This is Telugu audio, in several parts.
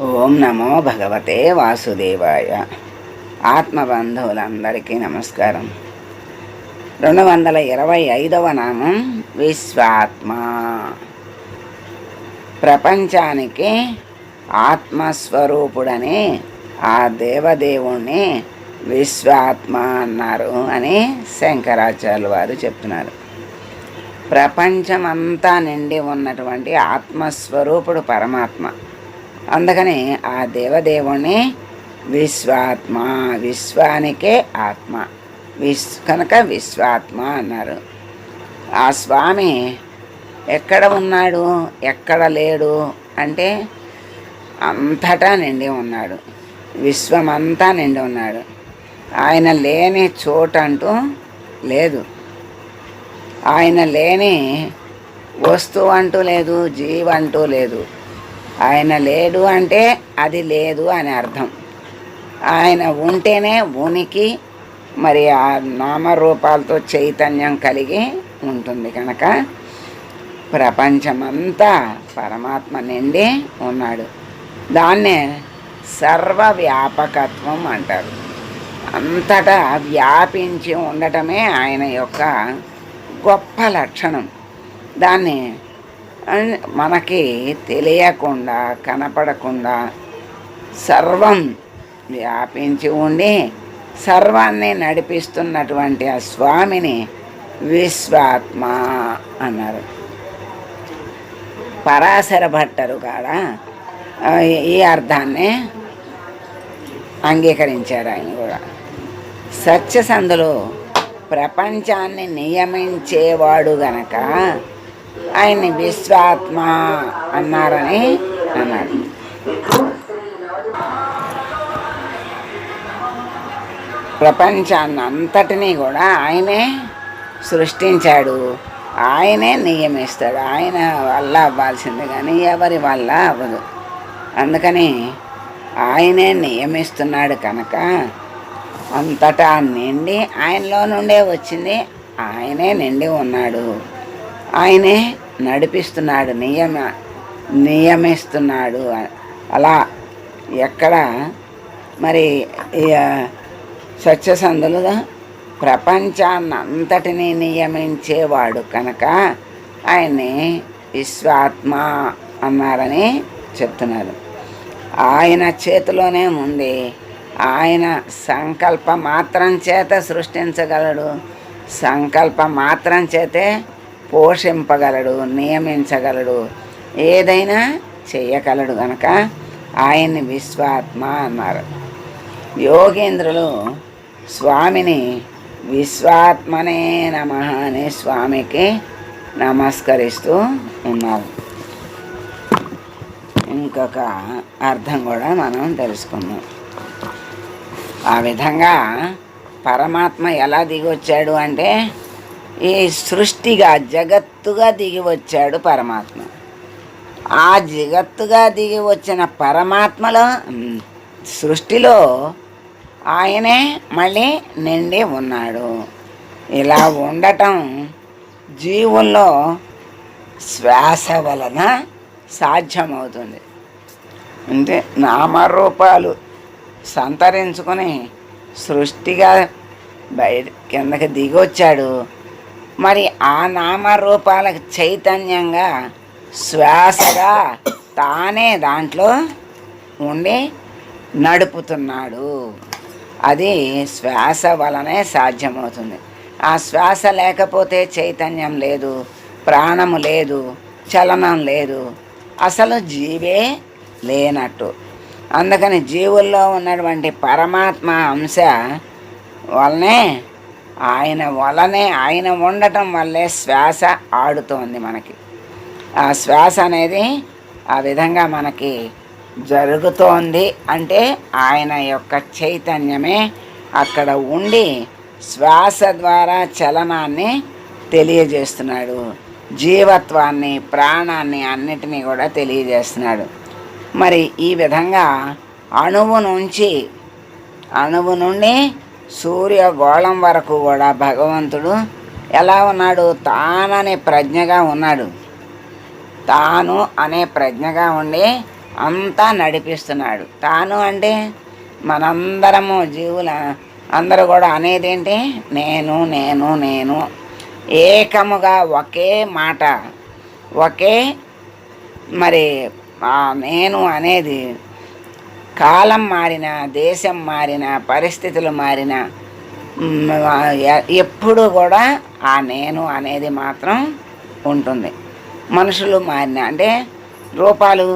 ఓం నమో భగవతే వాసుదేవాయ. ఆత్మబంధువులందరికీ నమస్కారం. రెండు వందల ఇరవై ఐదవ నామం విశ్వాత్మ. ప్రపంచానికి ఆత్మస్వరూపుడని ఆ దేవదేవుణ్ణి విశ్వాత్మ అన్నారు అని శంకరాచార్యులు వారు చెప్తున్నారు. ప్రపంచమంతా నిండి ఉన్నటువంటి ఆత్మస్వరూపుడు పరమాత్మ. అందుకని ఆ దేవదేవుణ్ణి విశ్వాత్మ విశ్వానికే ఆత్మ. విశ్ కనుక విశ్వాత్మ అన్నారు. ఆ స్వామి ఎక్కడ ఉన్నాడు? ఎక్కడ లేడు? అంటే అంతటా నిండి ఉన్నాడు. విశ్వమంతా నిండి ఉన్నాడు. ఆయన లేని చోట అంటూ లేదు. ఆయన లేని వస్తువు అంటూ లేదు జీవంటూ లేదు. ఆయన లేడు అంటే అది లేదు అని అర్థం. ఆయన ఉంటేనే ఉనికి మరి ఆ నామరూపాలతో చైతన్యం కలిగి ఉంటుంది కనుక ప్రపంచమంతా పరమాత్మ నిండి ఉన్నాడు. దాన్నే సర్వవ్యాపకత్వం అంటారు. అంతటా వ్యాపించి ఉండటమే ఆయన యొక్క గొప్ప లక్షణం. దాన్ని మనకి తెలియకుండా కనపడకుండా సర్వం వ్యాపించి ఉండి సర్వాన్ని నడిపిస్తున్నటువంటి ఆ స్వామిని విశ్వాత్మ అన్నారు. పరాశర భట్టరు కాడ? ఈ అర్థాన్ని అంగీకరించారు ఆయన కూడా. సత్యసంధులో ప్రపంచాన్ని నియమించేవాడు గనక ఆయన్ని విశ్వాత్మ అన్నారని అన్నాడు ప్రపంచాన్ని అంతటినీ కూడా ఆయనే సృష్టించాడు. ఆయనే నియమిస్తాడు. ఆయన వల్ల అవ్వాల్సింది కానీ ఎవరి వల్ల అవ్వదు. అందుకని ఆయనే నియమిస్తున్నాడు కనుక అంతటా నిండి ఆయనలో నుండే వచ్చింది. ఆయనే నిండి ఉన్నాడు. ఆయనే నడిపిస్తున్నాడు నియమ నియమిస్తున్నాడు. అలా ఎక్కడ మరి ఈ, ఆ, సత్యసంధులుగా నియమించేవాడు కనుక ఆయన్ని విశ్వాత్మ అన్నారని చెప్తున్నారు. ఆయన చేతిలోనే ఉంది. ఆయన సంకల్ప మాత్రం చేత సృష్టించగలడు. సంకల్ప మాత్రం చేతే పోషింపగలడు నియమించగలడు ఏదైనా చేయగలడు కనుక ఆయన్ని విశ్వాత్మ అన్నారు. యోగేంద్రులు స్వామిని విశ్వాత్మనే నమ అనే స్వామికి నమస్కరిస్తూ ఉన్నారు. ఇంకొక అర్థం కూడా మనం తెలుసుకుందాం. ఆ విధంగా పరమాత్మ ఎలా దిగొచ్చాడు అంటే ఈ సృష్టిగా జగత్తుగా దిగి వచ్చాడు పరమాత్మ. ఆ జగత్తుగా దిగి వచ్చిన పరమాత్మలో సృష్టిలో ఆయనే మళ్ళీ నిండి ఉన్నాడు. ఇలా ఉండటం జీవుల్లో శ్వాస వలన సాధ్యమవుతుంది. అంటే నామరూపాలు సంతరించుకొని సృష్టిగా బయట కిందకి దిగొచ్చాడు. మరి ఆ నామరూపాలకు చైతన్యంగా శ్వాసగా తానే దాంట్లో ఉండి నడుపుతున్నాడు. అది శ్వాస వలనే సాధ్యమవుతుంది. ఆ శ్వాస లేకపోతే చైతన్యం లేదు ప్రాణము లేదు చలనం లేదు. అసలు జీవే లేనట్టు. అందుకని జీవుల్లో ఉన్నటువంటి పరమాత్మ అంశ వలనే ఆయన వలనే ఆయన ఉండటం వల్లే శ్వాస ఆడుతోంది మనకి. ఆ శ్వాస అనేది ఆ విధంగా మనకి జరుగుతోంది అంటే ఆయన యొక్క చైతన్యమే అక్కడ ఉండి శ్వాస ద్వారా చలనాన్ని తెలియజేస్తున్నాడు. జీవత్వాన్ని ప్రాణాన్ని అన్నిటినీ కూడా తెలియజేస్తున్నాడు. మరి ఈ విధంగా అణువు నుంచి అణువు నుండి సూర్యగోళం వరకు కూడా భగవంతుడు ఎలా ఉన్నాడు? తాననే ప్రజ్ఞగా ఉన్నాడు. తాను అనే ప్రజ్ఞగా ఉండి అంతా నడిపిస్తున్నాడు. తాను అంటే మనందరము జీవుల అందరూ కూడా అనేది ఏంటి నేను నేను నేను. ఏకముగా ఒకే మాట ఒకే మరి నేను అనేది కాలం మారినా దేశం మారిన పరిస్థితులు మారిన ఎప్పుడు కూడా ఆ నేను అనేది మాత్రం ఉంటుంది. మనుషులు మారిన అంటే రూపాలు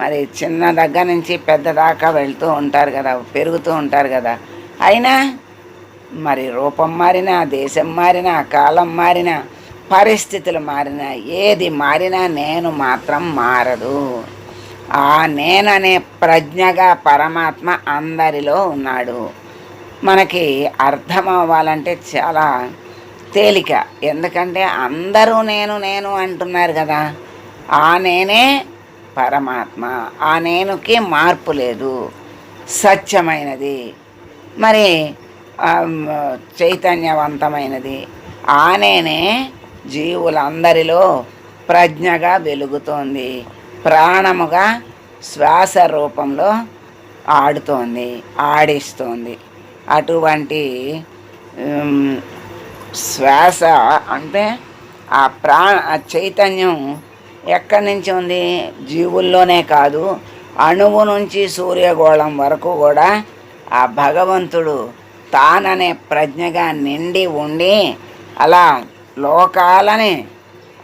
మరి చిన్న దగ్గర నుంచి పెద్ద దాకా వెళ్తూ ఉంటారు కదా పెరుగుతూ ఉంటారు కదా. అయినా మరి రూపం మారినా దేశం మారినా కాలం మారినా పరిస్థితులు మారినా ఏది మారినా నేను మాత్రం మారదు. ఆ నేననే ప్రజ్ఞగా పరమాత్మ అందరిలో ఉన్నాడు. మనకి అర్థం అవ్వాలంటే చాలా తేలిక. ఎందుకంటే అందరూ నేను నేను అంటున్నారు కదా. ఆ నేనే పరమాత్మ. ఆ నేనుకి మార్పు లేదు. సత్యమైనది. మరి చైతన్యవంతమైనది. ఆ నేనే జీవులందరిలో ప్రజ్ఞగా వెలుగుతోంది. ప్రాణముగా శ్వాస రూపంలో ఆడుతోంది ఆడిస్తోంది. అటువంటి శ్వాస అంటే ఆ ప్రాణ ఆ చైతన్యం ఎక్కడి నుంచి ఉంది? జీవుల్లోనే కాదు అణువు నుంచి సూర్యగోళం వరకు కూడా ఆ భగవంతుడు తాననే ప్రజ్ఞగా నిండి ఉండి అలా లోకాలని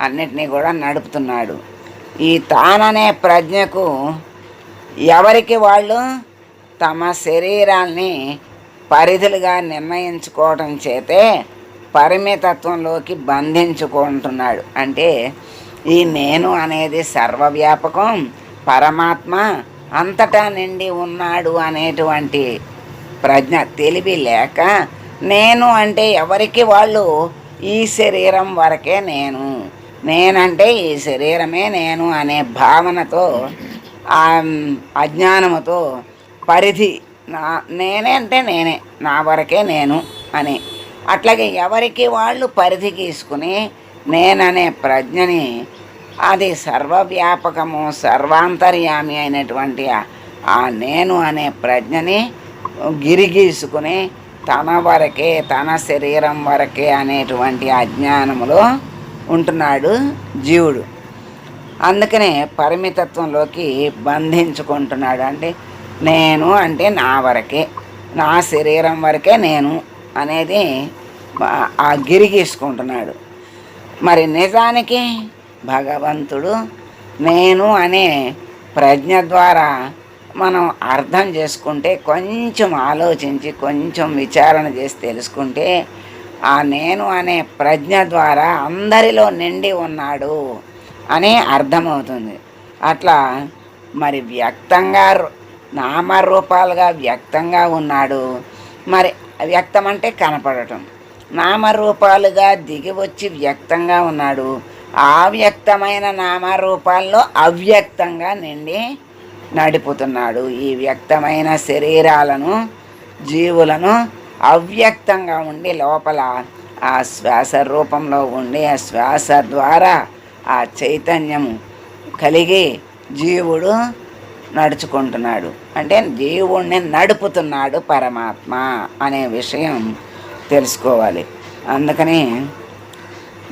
అన్నిటినీ కూడా నడుపుతున్నాడు. ఈ తాననే ప్రజ్ఞకు ఎవరికి వాళ్ళు తమ శరీరాన్ని పరిధులుగా నిర్ణయించుకోవడం చేతే పరిమితత్వంలోకి బంధించుకుంటున్నాడు. అంటే ఈ నేను అనేది సర్వవ్యాపకం పరమాత్మ అంతటా నిండి ఉన్నాడు అనేటువంటి ప్రజ్ఞ తెలివి లేక నేను అంటే ఎవరికి వాళ్ళు ఈ శరీరం వరకే నేను. నేనంటే ఈ శరీరమే నేను అనే భావనతో అజ్ఞానముతో పరిధి నా నేనే అంటే నేనే నా వరకే నేను అని. అట్లాగే ఎవరికి వాళ్ళు పరిధి గీసుకుని నేననే ప్రజ్ఞని అది సర్వవ్యాపకము సర్వాంతర్యామి అయినటువంటి ఆ నేను అనే ప్రజ్ఞని గిరిగీసుకుని తన వరకే తన శరీరం వరకే అనేటువంటి అజ్ఞానములో ఉంటున్నాడు జీవుడు. అందుకనే పరిమితత్వంలోకి బంధించుకుంటున్నాడు. అంటే నేను అంటే నా వరకే నా శరీరం వరకే నేను అనేది ఆ- గిరిగీసుకుంటున్నాడు మరి నిజానికి భగవంతుడు నేను అనే ప్రజ్ఞ ద్వారా మనం అర్థం చేసుకుంటే కొంచెం ఆలోచించి కొంచెం విచారణ చేసి తెలుసుకుంటే ఆ నేను అనే ప్రజ్ఞ ద్వారా అందరిలో నిండి ఉన్నాడు అని అర్థమవుతుంది. అట్లా మరి వ్యక్తంగా నామరూపాలుగా వ్యక్తంగా ఉన్నాడు. మరి వ్యక్తం అంటే కనపడటం. నామరూపాలుగా దిగి వచ్చి వ్యక్తంగా ఉన్నాడు. ఆ వ్యక్తమైన నామరూపాల్లో అవ్యక్తంగా నిండి నడుపుతున్నాడు. ఈ వ్యక్తమైన శరీరాలను జీవులను అవ్యక్తంగా ఉండి లోపల ఆ శ్వాస రూపంలో ఉండి ఆ శ్వాస ద్వారా ఆ చైతన్యము కలిగి జీవుడు నడుచుకుంటున్నాడు. అంటే జీవుణ్ణి నడుపుతున్నాడు పరమాత్మ అనే విషయం తెలుసుకోవాలి. అందుకని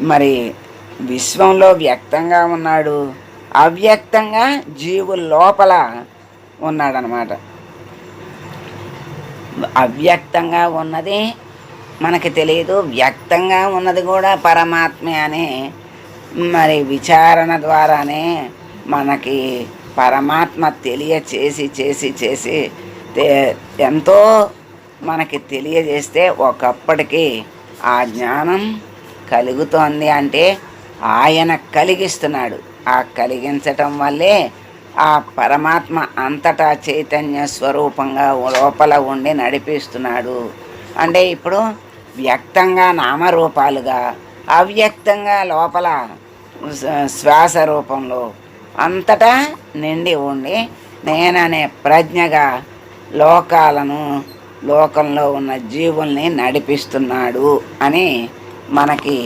మరి విశ్వంలో వ్యక్తంగా ఉన్నాడు. అవ్యక్తంగా జీవుల లోపల ఉన్నాడనమాట. అవ్యక్తంగా ఉన్నది మనకి తెలియదు వ్యక్తంగా ఉన్నది కూడా పరమాత్మే అనే మరి విచారణ ద్వారానే మనకి పరమాత్మ తెలియచేసి చేసి చేసి చేసి ఎంతో మనకి తెలియజేస్తే ఒకప్పటికి ఆ జ్ఞానం కలుగుతోంది అంటే ఆయన కలిగిస్తున్నాడు. ఆ కలిగించటం వల్లే ఆ పరమాత్మ అంతటా చైతన్య స్వరూపంగా లోపల ఉండి నడిపిస్తున్నాడు. అంటే ఇప్పుడు వ్యక్తంగా నామరూపాలుగా అవ్యక్తంగా లోపల శ్వాస రూపంలో అంతటా నిండి ఉండి నేననే ప్రజ్ఞగా లోకాలను లోకంలో ఉన్న జీవుల్ని నడిపిస్తున్నాడు అని మనకి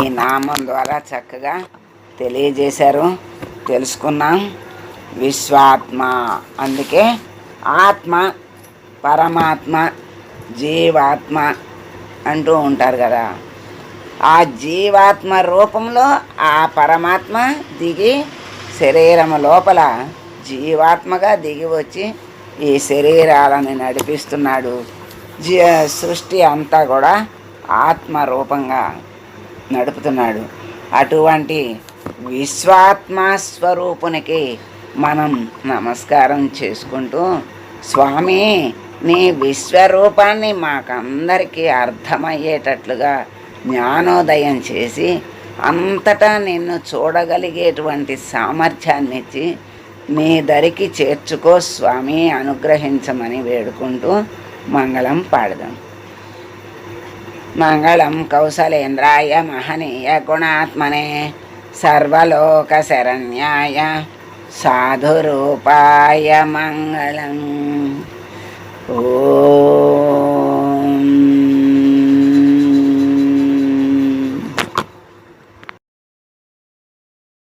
ఈ నామం ద్వారా చక్కగా తెలియజేశారు. తెలుసుకున్నాం విశ్వాత్మ. అందుకే ఆత్మ పరమాత్మ జీవాత్మ అంటూ ఉంటారు కదా. ఆ జీవాత్మ రూపంలో ఆ పరమాత్మ దిగి శరీరం లోపల జీవాత్మగా దిగి వచ్చి ఈ శరీరాలను నడిపిస్తున్నాడు. జీ సృష్టి అంతా కూడా ఆత్మ రూపంగా నడుపుతున్నాడు. అటువంటి విశ్వాత్మ స్వరూపునికి మనం నమస్కారం చేసుకుంటూ స్వామి నీ విశ్వరూపాన్ని మాకందరికీ అర్థమయ్యేటట్లుగా జ్ఞానోదయం చేసి అంతటా నిన్ను చూడగలిగేటువంటి సామర్థ్యాన్ని ఇచ్చి నీ దరికి చేర్చుకో స్వామి అనుగ్రహించమని వేడుకుంటూ మంగళం పాడదాం. మంగళం కౌశలేంద్రాయ మహనీయ గుణాత్మనే సర్వలోక శరణ్యాయ साधुरूपाय मङ्गलम् ओ